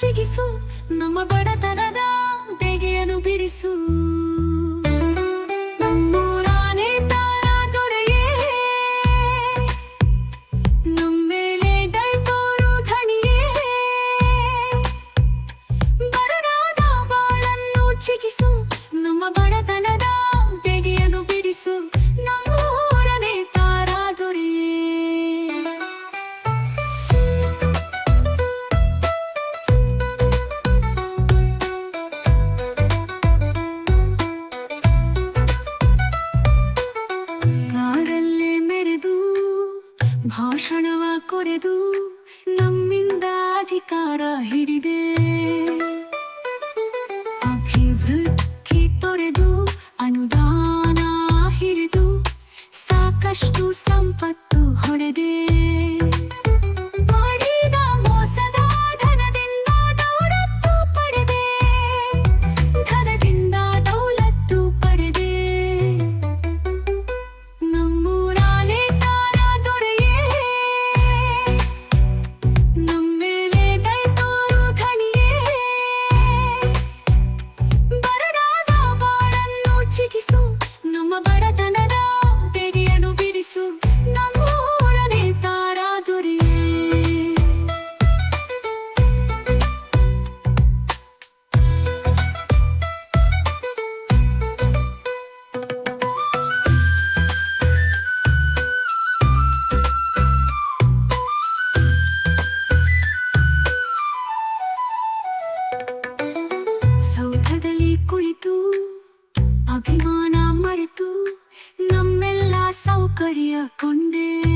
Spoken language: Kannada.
ಚಿಗಿಸು ನಮ್ಮ ಬಡತನದ ಬೇಗೆಯನ್ನು ಬಿಡಿಸು. ನಮ್ಮೂರಾನೇ ತಾರ ದೊರೆಯೇ. ನಮ್ಮೇಲೆ ದೈಪೋರು ಧಣಿಯೇ ಬರಡಾದ ಬಾಳನ್ನು ಚಿಗಿಸು ಭಾಷಣವ ಕೊರೆದು ನಮ್ಮಿಂದ ಅಧಿಕಾರ ಹಿಡಿದೆ. my bird at the கரிய கொண்டே.